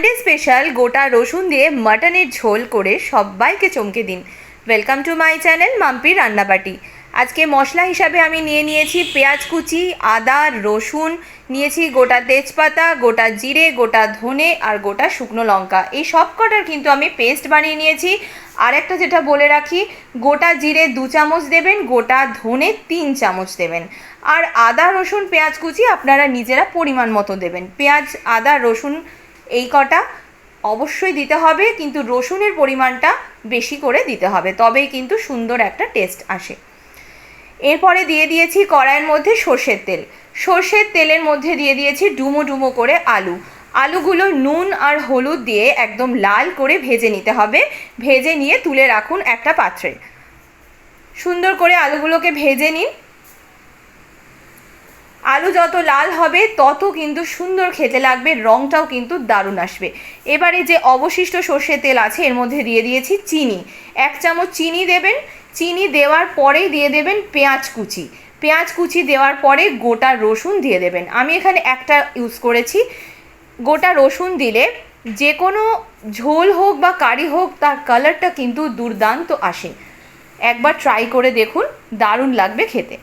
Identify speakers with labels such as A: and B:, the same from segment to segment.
A: Sunday special গোটা রসুন দিয়ে মাটনের ঝোল করে সবাইকে চমকে দিন। Welcome to my channel Mampi Rannabati আজকে মশলা হিসাবে আমি নিয়ে নিয়েছি পেঁয়াজ কুচি, আদা, রসুন, নিয়েছি গোটা তেজপাতা, গোটা জিরে, গোটা ধনে আর গোটা শুকনো লঙ্কা। এই সব কটার কিন্তু আমি পেস্ট বানিয়ে নিয়েছি। আর একটা যেটা বলে রাখি, গোটা জিরে দু চামচ দেবেন, গোটা ধনে তিন চামচ দেবেন। আর আদা, রসুন, পেঁয়াজ কুচি আপনারা নিজেরা পরিমাণ মতো দেবেন। পেঁয়াজ, আদা, রসুন এই কটা অবশ্যই দিতে হবে, কিন্তু রসুনের পরিমাণটা বেশি করে দিতে হবে, তবেই কিন্তু সুন্দর একটা টেস্ট আসে। এরপরে দিয়ে দিয়েছি কড়াইয়ের মধ্যে সর্ষের তেল। সর্ষের তেলের মধ্যে দিয়ে দিয়েছি ডুমো ডুমো করে আলু। আলুগুলো নুন আর হলুদ দিয়ে একদম লাল করে ভেজে নিতে হবে। ভেজে নিয়ে তুলে রাখুন একটা পাত্রে। সুন্দর করে আলুগুলোকে ভেজে নিন। আলু যত লাল হবে, তত কিন্তু সুন্দর খেতে লাগবে রঙটাও কিন্তু দারুণ আসবে। এবারে যে অবশিষ্ট সর্ষের তেল আছে, এর মধ্যে দিয়ে দিয়েছি চিনি। এক চামচ চিনি দেবেন। চিনি দেওয়ার পরেই দিয়ে দেবেন পেঁয়াজ কুচি। পেঁয়াজ কুচি দেওয়ার পরে গোটা রসুন দিয়ে দেবেন। আমি এখানে একটা ইউজ করেছি। গোটা রসুন দিলে যে কোনো ঝোল হোক বা কারি হোক, তার কালারটা কিন্তু দুর্দান্ত আসে। একবার ট্রাই করে দেখুন, দারুণ লাগবে খেতে।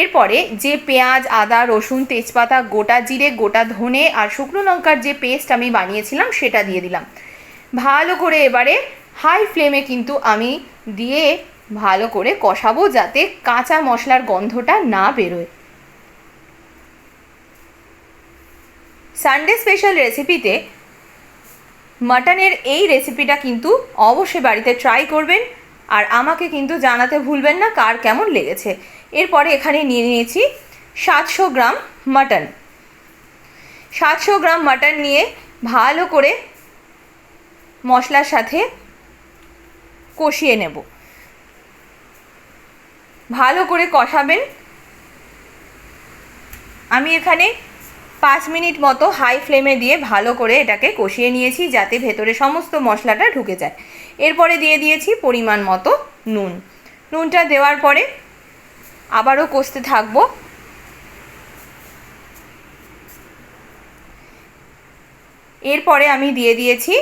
A: এরপরে যে পেঁয়াজ, আদা, রসুন, তেজপাতা, গোটা জিরে, গোটা ধনে আর শুকনো লঙ্কার যে পেস্ট আমি বানিয়েছিলাম সেটা দিয়ে দিলাম। ভালো করে এবারে হাই ফ্লেমে কিন্তু আমি দিয়ে ভালো করে কষাবো যাতে কাঁচা মশলার গন্ধটা না বেরোয়। সানডে স্পেশাল রেসিপিতে মাটনের এই রেসিপিটা কিন্তু অবশ্যই বাড়িতে ট্রাই করবেন। আর আমাকে কিন্তু জানাতে ভুলবেন না কার কেমন লেগেছে। এরপরে এখানে নিয়ে নিয়েছি সাতশো গ্রাম মাটন। সাতশো গ্রাম মাটন নিয়ে ভালো করে মশলার সাথে কষিয়ে নেব। ভালো করে কষাবেন। আমি এখানে পাঁচ মিনিট মতো হাই ফ্লেমে দিয়ে ভালো করে এটাকে কষিয়ে নিয়েছি যাতে ভেতরে সমস্ত মশলাটা ঢুকে যায়। এরপরে দিয়ে দিয়েছি পরিমাণ মতো নুন। নুনটা দেওয়ার পরে আবারও কষতে থাকব। এরপরে আমি দিয়ে দিয়েছি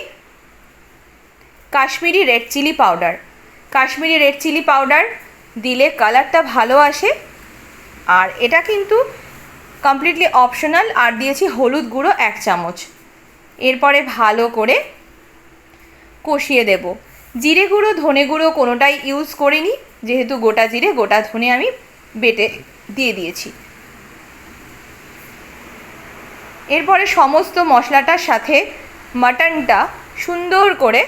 A: Kashmiri red chilli powder. Kashmiri red chilli powder দিলে কালারটা ভালো আসে। আর এটা কিন্তু কমপ্লিটলি অপশনাল আর দিয়েছি হলুদ গুঁড়ো এক চামচ। এরপরে ভালো করে কষিয়ে দেব। জিরে গুঁড়ো, ধনে গুঁড়ো কোনোটাই ইউজ করিনি, যেহেতু গোটা জিরে, গোটা ধনে আমি বেটে দিয়ে দিয়েছি। এরপরে সমস্ত মশলাটার সাথে মাটনটা সুন্দর করে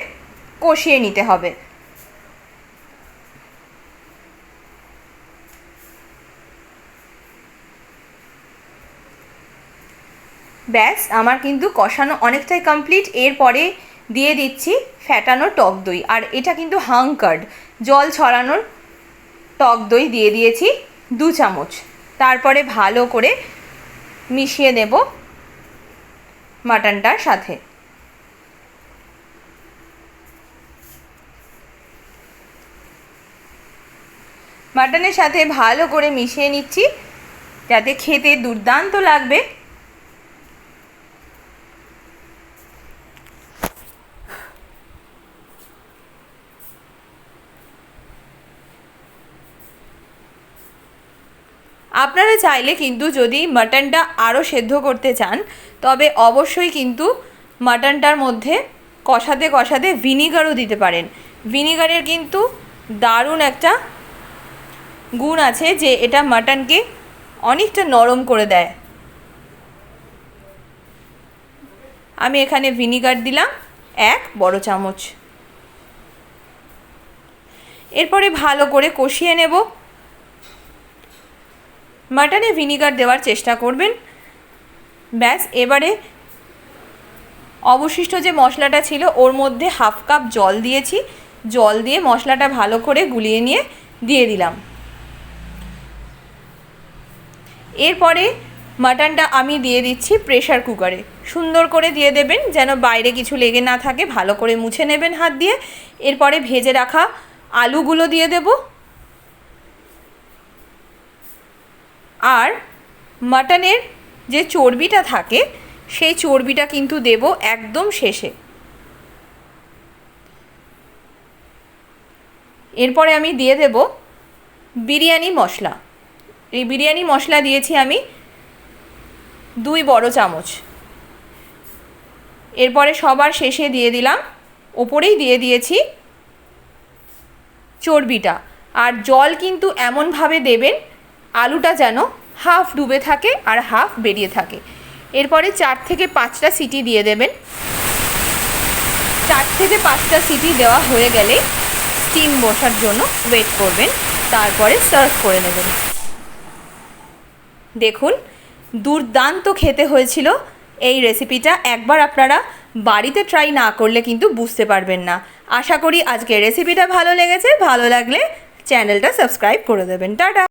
A: কষিয়ে নিতে হবে। ব্যাস, আমার কিন্তু কষানো অনেকটাই কমপ্লিট এরপরে দিয়ে দিচ্ছি ফ্যাটানো টক দই। আর এটা কিন্তু হাংকার্ড জল ছড়ানোর টক দই দিয়ে দিয়েছি। দু চামচ। তারপরে ভালো করে মিশিয়ে দেব মাটনটার সাথে। মাটনের সাথে ভালো করে মিশিয়ে নিচ্ছি। যাতে খেতে দুর্দান্ত লাগবে। আপনারা চাইলে কিন্তু যদি মাটনটা আরও সেদ্ধ করতে চান, তবে অবশ্যই কিন্তু মাটনটার মধ্যে কষাতে কষাতে ভিনিগারও দিতে পারেন। ভিনিগারের কিন্তু দারুণ একটা গুণ আছে যে এটা মাটনকে অনেকটা নরম করে দেয়। আমি এখানে ভিনিগার দিলাম এক বড় চামচ। এরপরে ভালো করে কষিয়ে নেব। মাটনে ভিনিগার দেওয়ার চেষ্টা করবেন। ব্যাস, এবারে অবশিষ্ট যে মশলাটা ছিল, ওর মধ্যে হাফ কাপ জল দিয়েছি। জল দিয়ে মশলাটা ভালো করে গুলিয়ে নিয়ে দিয়ে দিলাম। এরপরে মাটনটা আমি দিয়ে দিচ্ছি প্রেশার কুকারে। সুন্দর করে দিয়ে দেবেন, যেন বাইরে কিছু লেগে না থাকে। ভালো করে মুছে নেবেন হাত দিয়ে। এরপরে ভেজে রাখা আলুগুলো দিয়ে দেবো। আর মাটনের যে চর্বিটা থাকে, সেই চর্বিটা কিন্তু দেব একদম শেষে। এরপরে আমি দিয়ে দেব বিরিয়ানি মশলা। এই বিরিয়ানি মশলা দিয়েছি আমি দুই বড় চামচ। এরপরে সবার শেষে দিয়ে দিলাম, ওপরেই দিয়ে দিয়েছি চর্বিটা। আর জল কিন্তু এমনভাবে দেবেন আলুটা যেন হাফ ডুবে থাকে আর হাফ বেরিয়ে থাকে। এরপরে চার থেকে পাঁচটা সিটি দিয়ে দেবেন। চার থেকে পাঁচটা সিটি দেওয়া হয়ে গেলে স্টিম বসার জন্য ওয়েট করবেন, তারপরে সার্ভ করে নেবেন। দেখুন, দুর্দান্ত খেতে হয়েছিল। এই রেসিপিটা একবার আপনারা বাড়িতে ট্রাই না করলে কিন্তু বুঝতে পারবেন না। আশা করি আজকের রেসিপিটা ভালো লেগেছে। ভালো লাগলে চ্যানেলটা সাবস্ক্রাইব করে দেবেন। টাটা!